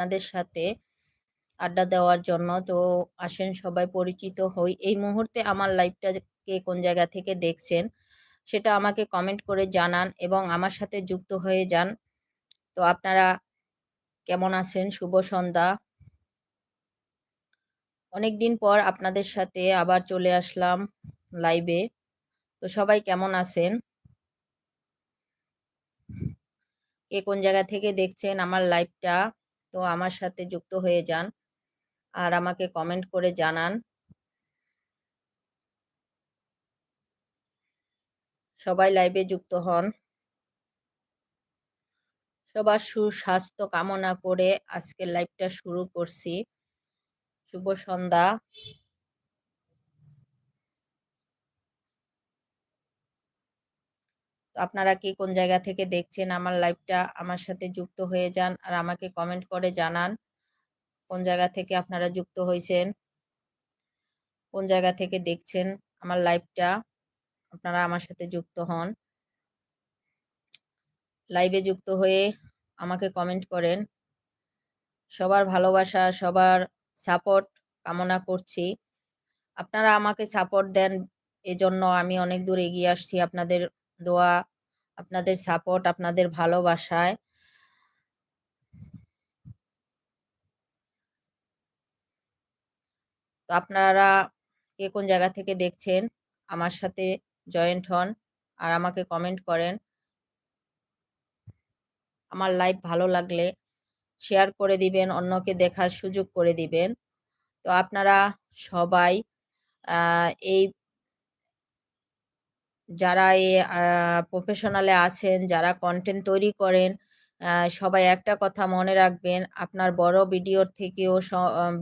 আপনাদের সাথে আড্ডা দেওয়ার জন্য। তো আসেন, সবাই পরিচিত হই। এই মুহূর্তে আমার লাইভটা কে কোন জায়গা থেকে দেখছেন সেটা আমাকে কমেন্ট করে জানান এবং আমার সাথে যুক্ত হয়ে যান। তো আপনারা কেমন আছেন? শুভ সন্ধ্যা। অনেক দিন পর আপনাদের সাথে আবার চলে আসলাম লাইভে তো সবাই কেমন আছেন? কে কোন জায়গা থেকে দেখছেন আমার লাইভটা তো আমার সাথে যুক্ত হয়ে যান আর আমাকে কমেন্ট করে জানান। সবাই লাইভে যুক্ত হন। সবার সুস্বাস্থ্য কামনা করে আজকের লাইভটা শুরু করছি। শুভ সন্ধ্যা। আপনারা কি কোন জায়গা থেকে দেখছেন, আমার লাইভটা আমার সাথে যুক্ত হয়ে যান আর আমাকে কমেন্ট করে জানান কোন জায়গা থেকে আপনারা যুক্ত হয়েছেন কোন জায়গা থেকে দেখছেন আমার লাইভটা আপনারা আমার সাথে যুক্ত হন। লাইভে যুক্ত হয়ে আমাকে কমেন্ট করেন। সবার ভালোবাসা, সবার সাপোর্ট কামনা করছি। আপনারা আমাকে সাপোর্ট দেন, এজন্য আমি অনেক দূর এগিয়ে আসছি। আপনাদের দোয়া আপনাদের সাপোর্ট আপনাদের ভালোবাসায়। তো আপনারা কে কোন জায়গা থেকে দেখছেন, আমার সাথে জয়েন্ট হন আর আমাকে কমেন্ট করেন। আমার লাইভ ভালো লাগলে শেয়ার করে দিবেন, অন্যকে দেখার সুযোগ করে দিবেন। তো আপনারা সবাই এই যারা এই প্রফেশনালে আছেন, যারা কন্টেন্ট তৈরি করেন সবাই একটা কথা মনে রাখবেন, আপনার বড় ভিডিওর থেকেও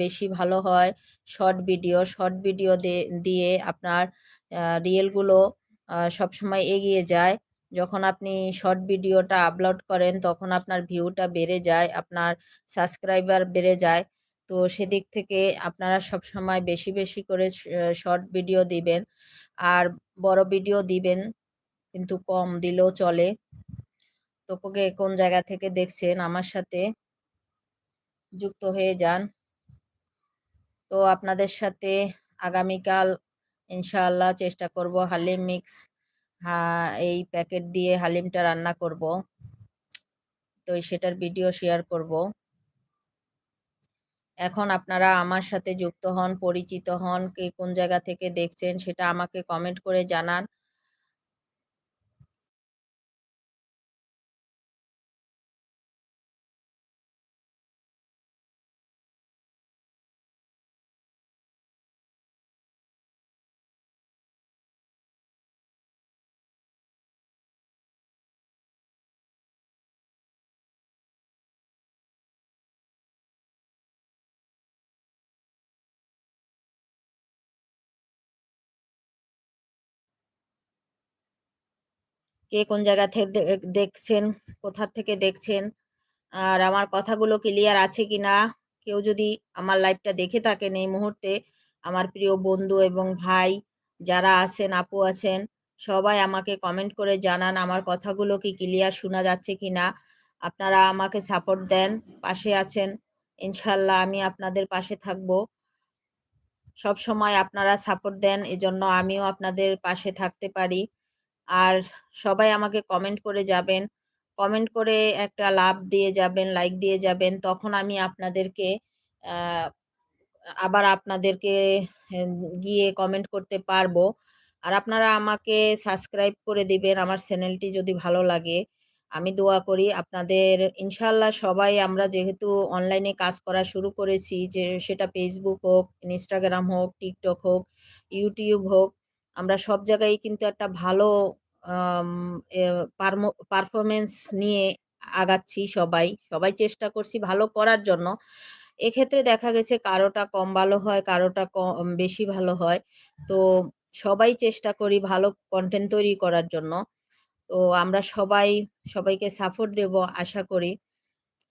বেশি ভালো হয় শর্ট ভিডিও শর্ট ভিডিও দিয়ে আপনার রিয়েলগুলো সবসময় এগিয়ে যায়। যখন আপনি শর্ট ভিডিওটা আপলোড করেন, তখন আপনার ভিউটা বেড়ে যায়, আপনার সাবস্ক্রাইবার বেড়ে যায়। তো সেদিক থেকে আপনারা সব সময় বেশি বেশি করে শর্ট ভিডিও দিবেন। আর বড় ভিডিও দিবেন, কিন্তু কম দিলেও চলে। তো কোকে কোন জায়গা থেকে দেখছেন আমার সাথে যুক্ত হয়ে যান। তো আপনাদের সাথে আগামীকাল ইনশাআল্লাহ চেষ্টা করব হালিম মিক্স এই প্যাকেট দিয়ে হালিমটা রান্না করব। তো সেটার ভিডিও শেয়ার করব। এখন আপনারা আমার সাথে যুক্ত হন, পরিচিত হন, কে কোন জায়গা থেকে দেখছেন সেটা আমাকে কমেন্ট করে জানান। কে কোন জায়গা থেকে দেখছেন, কোথা থেকে দেখছেন? আর আমার কথাগুলো ক্লিয়ার আছে কি না কেউ যদি আমার লাইভটা দেখে থাকেন এই মুহূর্তে, আমার প্রিয় বন্ধু এবং ভাই যারা আছেন, আপু আছেন, সবাই আমাকে কমেন্ট করে জানান আমার কথাগুলো কি ক্লিয়ার শোনা যাচ্ছে কি না আপনারা আমাকে সাপোর্ট দেন, পাশে আছেন ইনশাল্লাহ আমি আপনাদের পাশে থাকব। সব সময় আপনারা সাপোর্ট দেন, এজন্য আমিও আপনাদের পাশে থাকতে পারি। আর সবাই আমাকে কমেন্ট করে যাবেন। কমেন্ট করে একটা লাভ দিয়ে যাবেন লাইক দিয়ে যাবেন। তখন আমি আপনাদেরকে আবার আপনাদেরকে গিয়ে কমেন্ট করতে পারব। আর আপনারা আমাকে সাবস্ক্রাইব করে দিবেন আমার চ্যানেলটি যদি ভালো লাগে। আমি দোয়া করি আপনাদের ইনশাল্লাহ সবাই আমরা যেহেতু অনলাইনে কাজ করা শুরু করেছি, যে সেটা ফেসবুক হোক ইনস্টাগ্রাম হোক টিকটক হোক ইউটিউব হোক আমরা সব জায়গায় কিন্তু একটা ভালো পারফরমেন্স নিয়ে আগাচ্ছি সবাই। সবাই চেষ্টা করছি ভালো করার জন্য। এক্ষেত্রে দেখা গেছে কারোটা কম ভালো হয়, কারোটা কম বেশি ভালো হয়। তো সবাই চেষ্টা করি ভালো কন্টেন্ট তৈরি করার জন্য। তো আমরা সবাই, সবাইকে সাপোর্ট দেব আশা করি।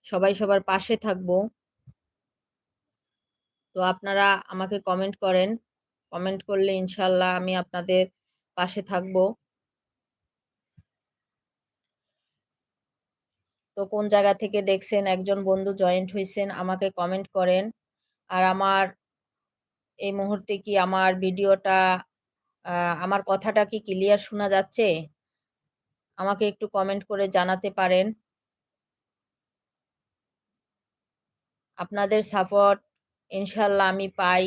সবাই সবার পাশে থাকব। তো আপনারা আমাকে কমেন্ট করেন। কমেন্ট করলে ইনশাল্লাহ আমি আপনাদের পাশে থাকব। তো কোন জায়গা থেকে দেখছেন? একজন বন্ধু জয়েন্ট হয়েছেন আমাকে কমেন্ট করেন। আর আমার এই মুহূর্তে কি আমার ভিডিওটা আমার কথাটা কি ক্লিয়ার শোনা যাচ্ছে? আমাকে একটু কমেন্ট করে জানাতে পারেন। আপনাদের সাপোর্ট ইনশাল্লাহ আমি পাই।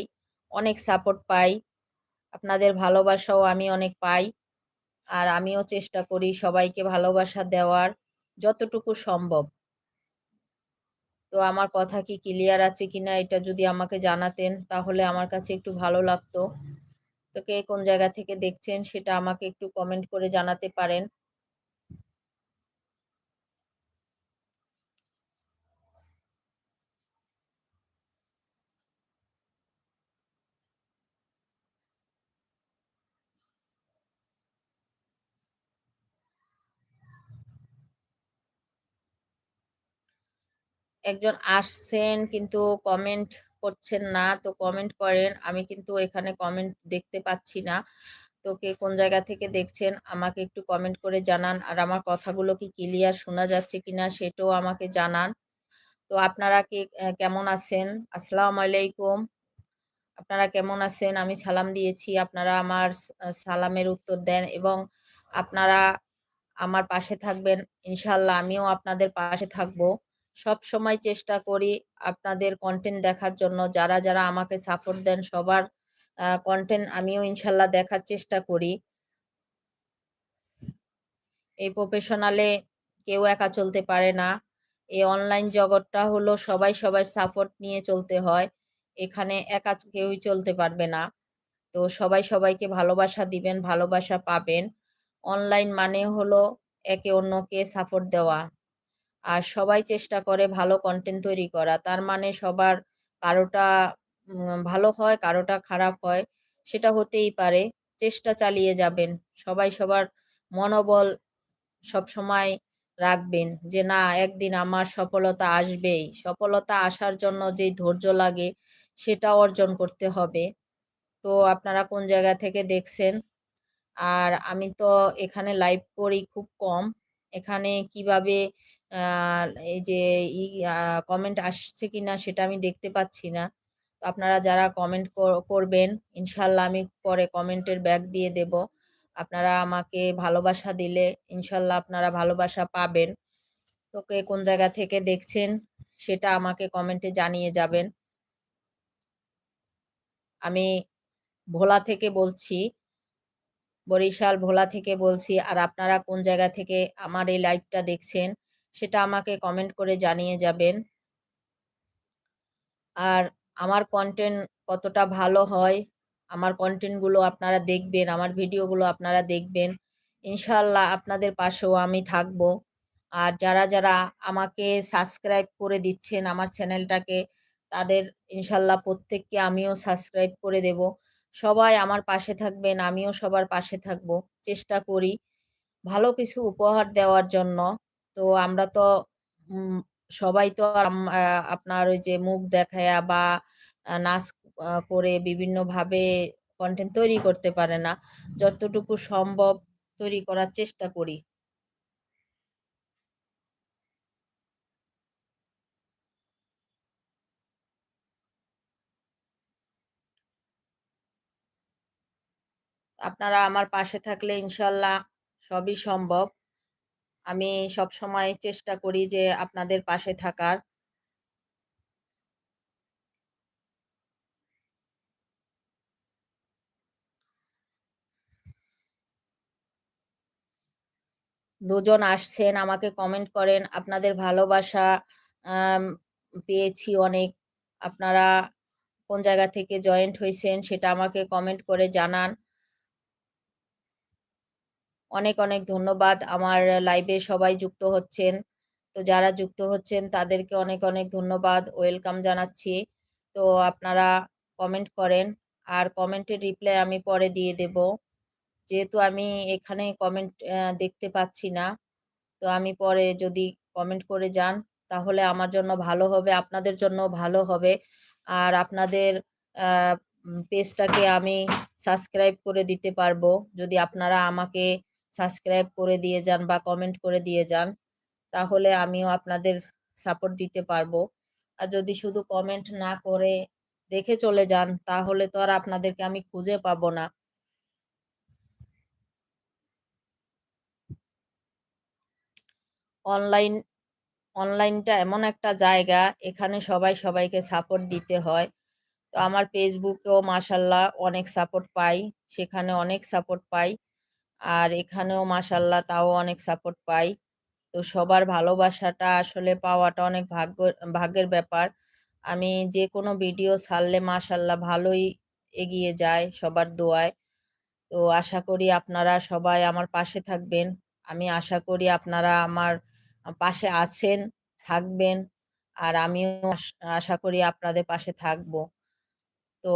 অনেক সাপোর্ট পাই। আপনাদের ভালোবাসাও আমি অনেক পাই। আর আমিও চেষ্টা করি সবাইকে ভালোবাসা দেওয়ার, যতটুকু সম্ভব। তো আমার কথা কি ক্লিয়ার আছে কিনা এটা যদি আমাকে জানাতেন, তাহলে আমার কাছে একটু ভালো লাগতো। তো কে কোন জায়গা থেকে দেখছেন সেটা আমাকে একটু কমেন্ট করে জানাতে পারেন। একজন আসছেন কিন্তু কমেন্ট করছেন না, তো কমেন্ট করেন। আমি কিন্তু এখানে কমেন্ট দেখতে পাচ্ছি না। তো কে কোন জায়গা থেকে দেখছেন, আমাকে একটু কমেন্ট করে জানান। আর আমার কথাগুলো কি ক্লিয়ার শোনা যাচ্ছে কিনা সেটাও আমাকে জানান। তো আপনারা কি কেমন আছেন? আসসালাম আলাইকুম। আপনারা কেমন আছেন? আমি সালাম দিয়েছি। আপনারা আমার সালামের উত্তর দেন এবং আপনারা আমার পাশে থাকবেন। ইনশাল্লাহ আমিও আপনাদের পাশে থাকব। সব সময় চেষ্টা করি আপনাদের কন্টেন্ট দেখার জন্য। যারা যারা আমাকে সাপোর্ট দেন সবার কন্টেন্ট আমিও ইনশাল্লাহ দেখার চেষ্টা করি। এই প্রফেশনালে কেউ একা চলতে পারে না। এই অনলাইন জগৎটা হলো সবাই সবার সাপোর্ট নিয়ে চলতে হয়। এখানে একা কেউই চলতে পারবে না। তো সবাই সবাইকে ভালোবাসা দিবেন, ভালোবাসা পাবেন। অনলাইন মানে হলো একে অন্যকে সাপোর্ট দেওয়া। আর সবাই চেষ্টা করে ভালো কন্টেন্ট তৈরি করা। তার মানে সবার কারোটা ভালো হয়, কারোটা খারাপ হয়, সেটা হতেই পারে। চেষ্টা চালিয়ে যাবেন। সবাই সবার মনোবল সব সময় রাখবেন যে, না, একদিন আমার সফলতা আসবেই। সফলতা আসার জন্য যেই ধৈর্য লাগে, সেটা অর্জন করতে হবে। তো আপনারা কোন জায়গা থেকে দেখছেন? আর আমি তো এখানে লাইভ করি খুব কম। এখানে কীভাবে এই যে ই কমেন্ট আসছে কি না সেটা আমি দেখতে পাচ্ছি না। তো আপনারা যারা কমেন্ট করবেন, ইনশাল্লাহ আমি পরে কমেন্টের ব্যাগ দিয়ে দেব। আপনারা আমাকে ভালোবাসা দিলে ইনশাল্লাহ আপনারা ভালোবাসা পাবেন। তোকে কোন জায়গা থেকে দেখছেন সেটা আমাকে কমেন্টে জানিয়ে যাবেন। আমি ভোলা থেকে বলছি, বরিশাল ভোলা থেকে বলছি, আর আপনারা কোন জায়গা থেকে আমার এই লাইভটা দেখছেন সেটা আমাকে কমেন্ট করে জানিয়ে যাবেন। আর আমার কন্টেন্ট কতটা ভালো হয়, আমার কন্টেন্টগুলো আপনারা দেখবেন, আমার ভিডিওগুলো আপনারা দেখবেন। ইনশাল্লাহ আপনাদের পাশেও আমি থাকব। আর যারা যারা আমাকে সাবস্ক্রাইব করে দিচ্ছেন আমার চ্যানেলটাকে তাদের ইনশাল্লাহ প্রত্যেককে আমিও সাবস্ক্রাইব করে দেব। সবাই আমার পাশে থাকবেন, আমিও সবার পাশে থাকব। চেষ্টা করি ভালো কিছু উপহার দেওয়ার জন্য। তো আমরা তো সবাই তো আপনার ওই যে মুখ দেখায়া বা নাচ করে বিভিন্নভাবে কন্টেন্ট তৈরি করতে পারে না। যতটুকু সম্ভব তৈরি করার চেষ্টা করি। আপনারা আমার পাশে থাকলে ইনশাল্লাহ সবই সম্ভব। আমি সব সময় চেষ্টা করি যে আপনাদের পাশে থাকার। দুজন আসছেন, আমাকে কমেন্ট করেন, আপনাদের ভালোবাসা পেয়েছি অনেক। আপনারা কোন জায়গা থেকে জয়েন্ট হয়েছেন সেটা আমাকে কমেন্ট করে জানান। অনেক অনেক ধন্যবাদ। আমার লাইভে সবাই যুক্ত হচ্ছেন। তো যারা যুক্ত হচ্ছেন, তাদেরকে অনেক অনেক ধন্যবাদ। ওয়েলকাম জানাচ্ছি। তো আপনারা কমেন্ট করেন। আর কমেন্টের রিপ্লাই আমি পরে দিয়ে দেব। যেহেতু আমি এখানে কমেন্ট দেখতে পাচ্ছি না, তো আমি পরে যদি কমেন্ট করে যান, তাহলে আমার জন্য ভালো হবে, আপনাদের জন্য ভালো হবে। আর আপনাদের পেজটাকে আমি সাবস্ক্রাইব করে দিতে পারব। যদি আপনারা আমাকে সাবস্ক্রাইব করে দিয়ে যান বা কমেন্ট করে দিয়ে যান, তাহলে আমিও আপনাদের সাপোর্ট দিতে পারব। আর যদি শুধু কমেন্ট না করে দেখে চলে যান, তাহলে তো আর আপনাদেরকে আমি খুঁজে পাবো না। অনলাইন অনলাইনটা এমন একটা জায়গা, এখানে সবাই সবাইকে সাপোর্ট দিতে হয়। তো আমার ফেসবুকেও মাসাল্লাহ অনেক সাপোর্ট পাই, সেখানে অনেক সাপোর্ট পাই। আর এখানেও মাসাল্লাহ তাও অনেক সাপোর্ট পাই। তো সবার ভালোবাসাটা আসলে পাওয়াটা অনেক ভাগ্য, ভাগ্যের ব্যাপার। আমি যে কোনো ভিডিও ছাড়লে মাসাল্লাহ ভালোই এগিয়ে যায় সবার দোয়ায়। তো আশা করি আপনারা সবাই আমার পাশে থাকবেন। আমি আশা করি আপনারা আমার পাশে আছেন, থাকবেন। আর আমিও আশা করি আপনাদের পাশে থাকব। তো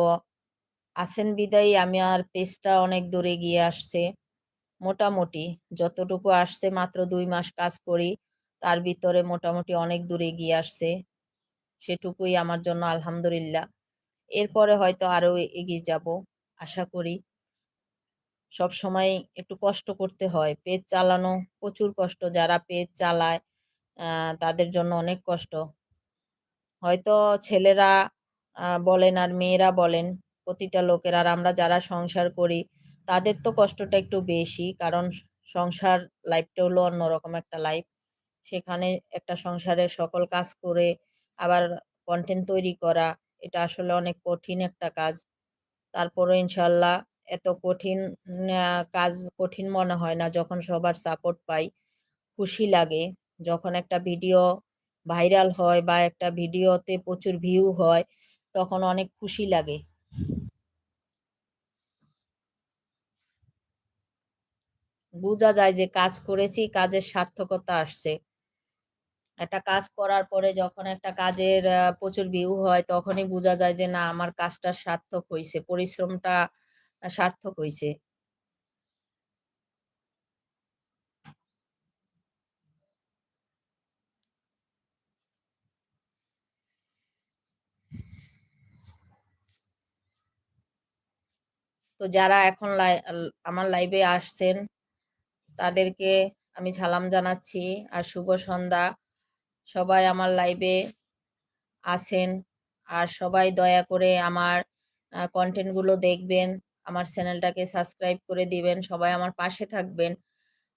আছেন বিদায়ী, আমি আর পেজটা অনেক দূরে গিয়ে আসছে। মোটামুটি। যতটুকু আসছে মাত্র দুই মাস কাজ করি, তার ভিতরে মোটামুটি অনেক দূরে গিয়ে আসছে। সেটুকুই আমার জন্য আলহামদুলিল্লাহ। এরপরে হয়তো আরও এগিয়ে যাব, আশা করি। সব সময় একটু কষ্ট করতে হয়। পেজ চালানো প্রচুর কষ্ট। যারা পেজ চালায় তাদের জন্য অনেক কষ্ট। হয়তো ছেলেরা বলেন আর মেয়েরা বলেন, প্রতিটা লোকের। আর আমরা যারা সংসার করি তাদের তো কষ্টটা একটু বেশি। কারণ সংসার লাইফটা হলো অন্যরকম একটা লাইফ সেখানে একটা সংসারের সকল কাজ করে আবার কন্টেন্ট তৈরি করা, এটা আসলে অনেক কঠিন একটা কাজ। তারপরে ইনশাল্লাহ এত কঠিন কাজ কঠিন মনে হয় না যখন সবার সাপোর্ট পাই। খুশি লাগে। যখন একটা ভিডিও ভাইরাল হয় বা একটা ভিডিওতে প্রচুর ভিউ হয়, তখন অনেক খুশি লাগে। বোঝা যায় যে কাজ করেছি, কাজের সার্থকতা আসছে। একটা কাজ করার পরে যখন একটা কাজের প্রচুর ভিউ হয়, তখনই বোঝা যায় যে না, আমার কাজটা সার্থক হয়েছে পরিশ্রমটা সার্থক হয়েছে তো যারা এখন আমার লাইভে আসছেন তাদেরকে আমি সালাম জানাচ্ছি আর শুভ সন্ধ্যা। সবাই আমার লাইভে আসেন আর সবাই দয়া করে আমার কন্টেন্টগুলো দেখবেন, আমার চ্যানেলটাকে সাবস্ক্রাইব করে দিবেন, সবাই আমার পাশে থাকবেন।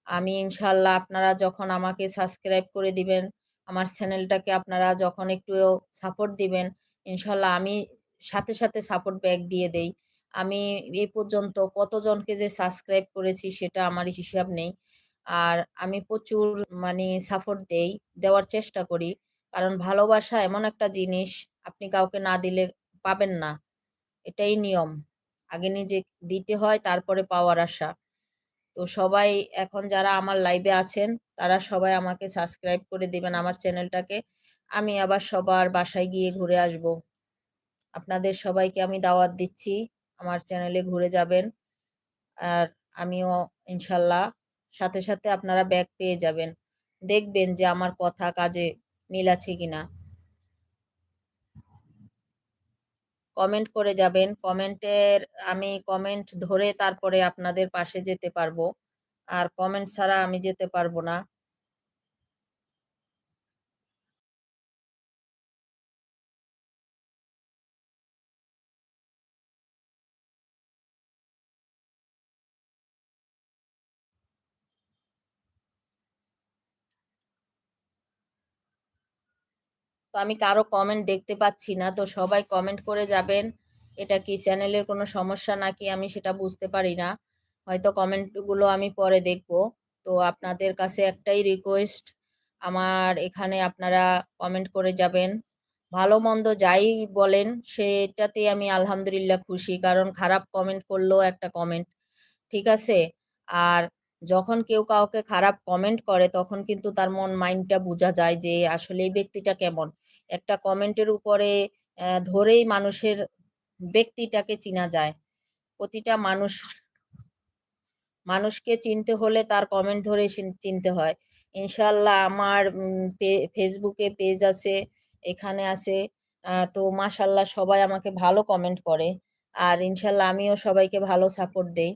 আমি ইনশাল্লাহ আপনারা যখন আমাকে সাবস্ক্রাইব করে দিবেন, আমার চ্যানেলটাকে আপনারা যখন একটু সাপোর্ট দিবেন ইনশাল্লাহ আমি সাথে সাথে সাপোর্ট ব্যাক দিয়ে দেই। আমি এ পর্যন্ত কতজনকে যে সাবস্ক্রাইব করেছি সেটা আমার হিসাব নেই। আর আমি প্রচুর মানে সাপোর্ট দেই, দেওয়ার চেষ্টা করি। কারণ ভালোবাসা এমন একটা জিনিস, আপনি কাউকে না দিলে পাবেন না। এটাই নিয়ম। আগে নিজে দিতে হয়, তারপরে পাওয়ার আশা। তো সবাই এখন যারা আমার লাইভে আছেন, তারা সবাই আমাকে সাবস্ক্রাইব করে দিবেন আমার চ্যানেলটাকে আমি আবার সবার বাসায় গিয়ে ঘুরে আসব। আপনাদের সবাইকে আমি দাওয়াত দিচ্ছি। আমার চ্যানেলে ঘুরে যাবেন। আর আমিও ইনশাল্লাহ সাথে সাথে আপনারা ব্যাগ পেয়ে যাবেন। দেখবেন যে আমার কথা কাজে মিল আছে কিনা। কমেন্ট করে যাবেন। কমেন্টের আমি কমেন্ট ধরে তারপরে আপনাদের পাশে যেতে পারব। আর কমেন্ট ছাড়া আমি যেতে পারব না। তো আমি কারও কমেন্ট দেখতে পাচ্ছি না, তো সবাই কমেন্ট করে যাবেন। এটা কি চ্যানেলের কোনো সমস্যা নাকি আমি সেটা বুঝতে পারি না। হয়তো কমেন্টগুলো আমি পরে দেখব। তো আপনাদের কাছে একটাই রিকোয়েস্ট আমার এখানে আপনারা কমেন্ট করে যাবেন। ভালো মন্দ যাই বলেন সেটাতে আমি আলহামদুলিল্লাহ খুশি, কারণ খারাপ কমেন্ট করলেও একটা কমেন্ট ঠিক আছে? আর যখন কেউ কাউকে খারাপ কমেন্ট করে, তখন কিন্তু তার মন মাইন্ডটা বোঝা যায় যে আসলে এই ব্যক্তিটা কেমন। একটা কমেন্টের উপরে ধরেই মানুষের ব্যক্তিটাকে চিনা যায়। প্রতিটা মানুষ, মানুষকে চিনতে হলে তার কমেন্ট ধরে চিনতে হয়। ইনশাল্লাহ আমার ফেসবুকে পেজ আছে, এখানে আছে। তো মাশাল্লাহ সবাই আমাকে ভালো কমেন্ট করে। আর ইনশাল্লাহ আমিও সবাইকে ভালো সাপোর্ট দেই।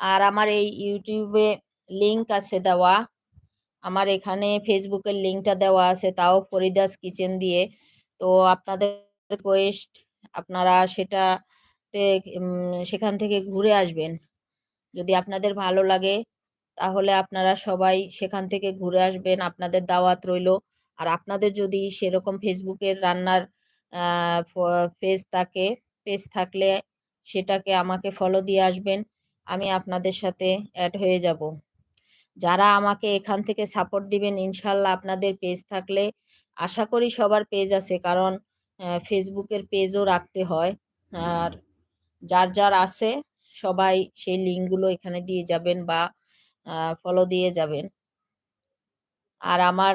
আর আমার এই ইউটিউবে লিংক আছে দেওয়া। আমার এখানে ফেসবুকের লিঙ্কটা দেওয়া আছে, তাও ফরিদাস কিচেন দিয়ে। তো আপনাদের রিকোয়েস্ট আপনারা সেটাতে সেখান থেকে ঘুরে আসবেন। যদি আপনাদের ভালো লাগে, তাহলে আপনারা সবাই সেখান থেকে ঘুরে আসবেন, আপনাদের দাওয়াত রইল। আর আপনাদের যদি সেরকম ফেসবুকের রান্নার পেজ থাকে পেজ থাকলে সেটাকে আমাকে ফলো দিয়ে আসবেন। আমি আপনাদের সাথে অ্যাড হয়ে যাব। যারা আমাকে এখান থেকে সাপোর্ট দিবেন ইনশাল্লাহ আপনাদের পেজ থাকলে আশা করি সবার পেজ আছে, কারণ ফেসবুকের পেজও রাখতে হয়। আর যার যার আছে, সবাই সেই লিঙ্কগুলো এখানে দিয়ে যাবেন বা ফলো দিয়ে যাবেন। আর আমার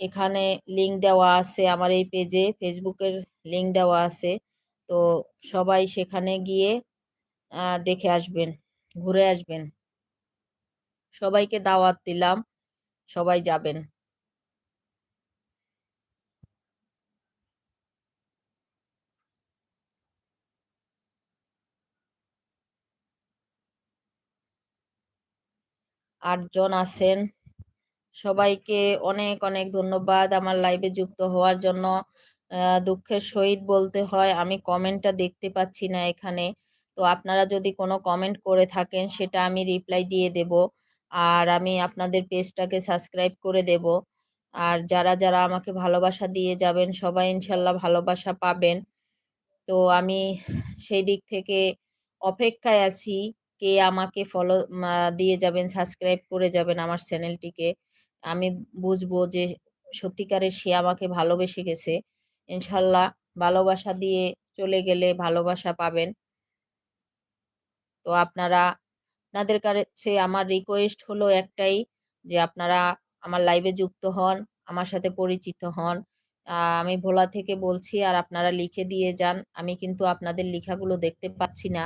এখানে লিঙ্ক দেওয়া আছে, আমার এই পেজে ফেসবুকের লিঙ্ক দেওয়া আছে। তো সবাই সেখানে গিয়ে দেখে আসবেন। ঘুরে আসবেন। সবাইকে দাওয়াত দিলাম, সবাই যাবেন। আটজন আছেন। সবাইকে অনেক অনেক ধন্যবাদ আমার লাইভে যুক্ত হওয়ার জন্য। দুঃখের সহিত বলতে হয়, আমি কমেন্টটা দেখতে পাচ্ছি না এখানে। তো আপনারা যদি কোনো কমেন্ট করে থাকেন, সেটা আমি রিপ্লাই দিয়ে দেব। আর আমি আপনাদের পেজটাকে সাবস্ক্রাইব করে দেব। আর যারা যারা আমাকে ভালোবাসা দিয়ে যাবেন, সবাই ইনশাল্লাহ ভালোবাসা পাবেন। তো আমি সেই দিক থেকে অপেক্ষায় আছি। কে আমাকে ফলো দিয়ে যাবেন সাবস্ক্রাইব করে যাবেন আমার চ্যানেলটিকে আমি বুঝব যে সত্যিকারের সে আমাকে ভালোবেসে গেছে। ইনশাল্লাহ ভালোবাসা দিয়ে চলে গেলে ভালোবাসা পাবেন। তো আপনারা, আপনাদের কাছে আমার রিকোয়েস্ট হলো একটাই যে আপনারা আমার লাইভে যুক্ত হন, আমার সাথে পরিচিত হন। আমি ভোলা থেকে বলছি আর আপনারা লিখে দিয়ে যান। আমি কিন্তু আপনাদের লেখাগুলো দেখতে পাচ্ছি না।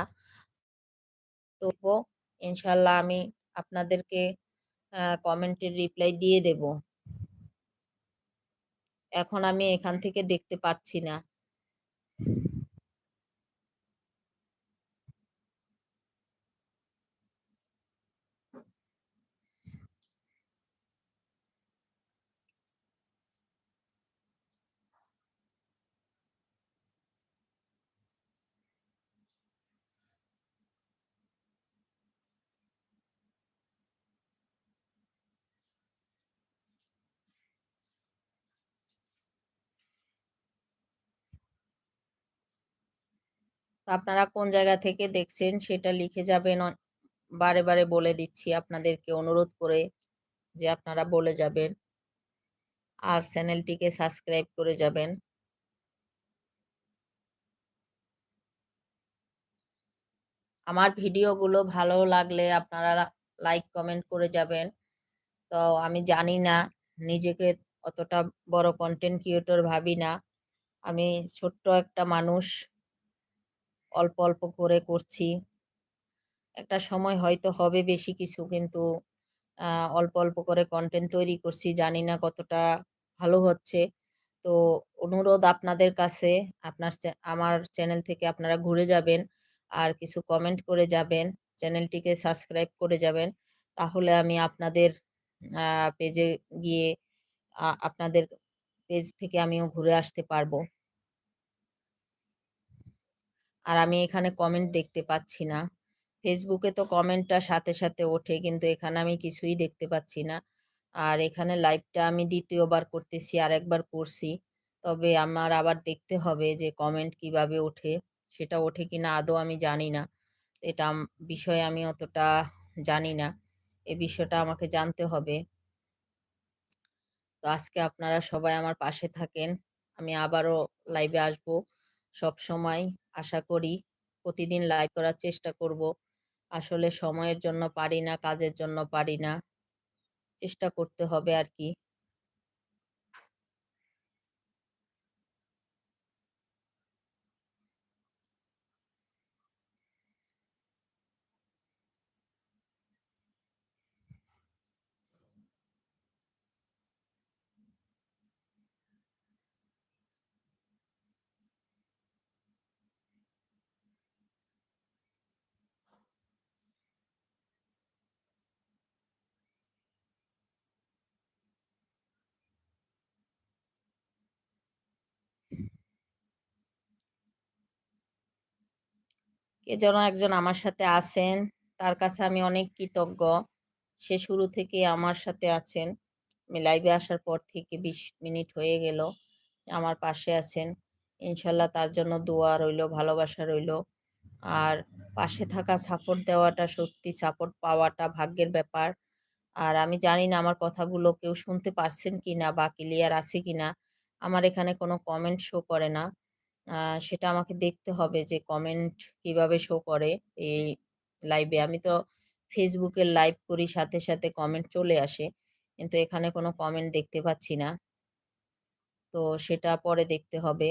তো ইনশাল্লাহ আমি আপনাদেরকে কমেন্টের রিপ্লাই দিয়ে দেব। এখন আমি এখান থেকে দেখতে পাচ্ছি না। আপনারা কোন জায়গা থেকে দেখছেন সেটা লিখে যাবেন বারে বারে বলে দিচ্ছি আপনাদেরকে অনুরোধ করে যে আপনারা বলে যাবেন। আর চ্যানেলটিকে সাবস্ক্রাইব করে যাবেন। আমার ভিডিওগুলো ভালো লাগলে আপনারা লাইক, কমেন্ট করে যাবেন। তো আমি জানি না, নিজেকে অতটা বড় কন্টেন্ট ক্রিয়েটর ভাবি না। আমি ছোট্ট একটা মানুষ। অল্প অল্প করে করছি। একটা সময় হয়তো হবে বেশি কিছু কিন্তু অল্প অল্প করে কন্টেন্ট তৈরি করছি, জানি না কতটা ভালো হচ্ছে। তো অনুরোধ আপনাদের কাছে, আপনার আমার চ্যানেল থেকে আপনারা ঘুরে যাবেন আর কিছু কমেন্ট করে যাবেন চ্যানেলটিকে সাবস্ক্রাইব করে যাবেন, তাহলে আমি আপনাদের পেজে গিয়ে আপনাদের পেজ থেকে আমিও ঘুরে আসতে পারব। আর আমি এখানে কমেন্ট দেখতে পাচ্ছি না। ফেসবুকে তো কমেন্টটা সাথে সাথে ওঠে, কিন্তু এখানে আমি কিছুই দেখতে পাচ্ছি না। আর এখানে লাইভটা আমি দ্বিতীয়বার করতেছি আর একবার করছি। তবে আমার আবার দেখতে হবে যে কমেন্ট কীভাবে ওঠে, সেটা ওঠে কি না আদৌ আমি জানি না। এটা বিষয়ে আমি অতটা জানি না। এ বিষয়টা আমাকে জানতে হবে। তো আজকে আপনারা সবাই আমার পাশে থাকেন। আমি আবারও লাইভে আসব সব সময় আশা করি প্রতিদিন লাইভ করার চেষ্টা করব। আসলে সময়ের জন্য পারি না, কাজের জন্য পারি না। চেষ্টা করতে হবে আর কি। কে যেন একজন আমার সাথে আছেন। তার কাছে আমি অনেক কৃতজ্ঞ। সে শুরু থেকে আমার সাথে আছেন। আমি লাইভে আসার পর থেকে বিশ মিনিট হয়ে গেল। আমার পাশে আছেন। ইনশাল্লাহ তার জন্য দোয়া রইল, ভালোবাসা রইল। আর পাশে থাকা সাপোর্ট দেওয়াটা সত্যি সাপোর্ট পাওয়াটা ভাগ্যের ব্যাপার। আর আমি জানি না আমার কথাগুলো কেউ শুনতে পারছেন কি না বা ক্লিয়ার আছে কি না আমার এখানে কোনো কমেন্ট শো করে না। সেটা আমাকে দেখতে হবে যে কমেন্ট কীভাবে শো করে এই লাইভে আমি তো ফেসবুকে লাইভ করি, সাথে সাথে কমেন্ট চলে আসে, কিন্তু এখানে কোনো কমেন্ট দেখতে পাচ্ছি না। তো সেটা পরে দেখতে হবে।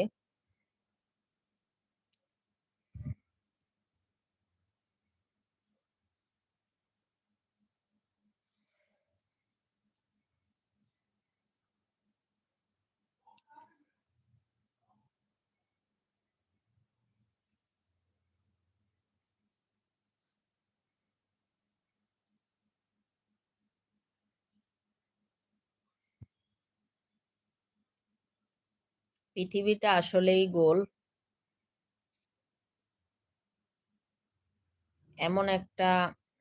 পৃথিবীটা আসলেই গোল। এমন একটা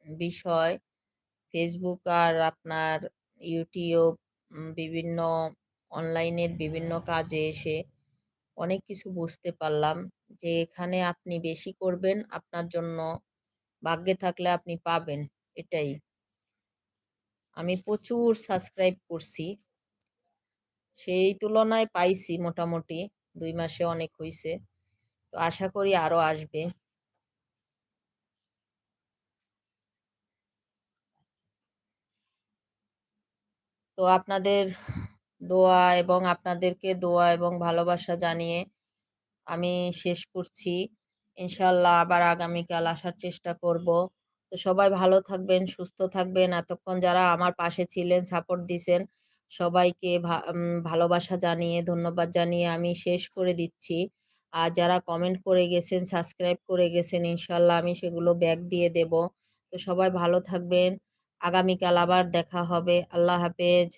বিষয় ফেসবুক আর আপনার ইউটিউব বিভিন্ন অনলাইনের বিভিন্ন কাজে এসে অনেক কিছু বুঝতে পারলাম যে এখানে আপনি বেশি করবেন, আপনার জন্য ভাগ্যে থাকলে আপনি পাবেন, এটাই। আমি প্রচুর সাবস্ক্রাইব করছি। সেই তুলনায় পাইছি মোটামুটি। দুই মাসে অনেক হইছে। তো আশা করি আরও আসবে। তো আপনাদের দোয়া এবং আপনাদেরকে দোয়া এবং ভালোবাসা জানিয়ে আমি শেষ করছি। ইনশাল্লাহ আবার আগামীকাল আসার চেষ্টা করব। তো সবাই ভালো থাকবেন, সুস্থ থাকবেন। এতক্ষণ যারা আমার পাশে ছিলেন, সাপোর্ট দিছেন সবাইকে ভালোবাসা জানিয়ে, ধন্যবাদ জানিয়ে আমি শেষ করে দিচ্ছি। আর যারা কমেন্ট করে গেছেন সাবস্ক্রাইব করে গেছেন ইনশাল্লাহ আমি সেগুলো ব্যাক দিয়ে দেব। তো সবাই ভালো থাকবেন। আগামীকাল আবার দেখা হবে। আল্লাহ হাফেজ।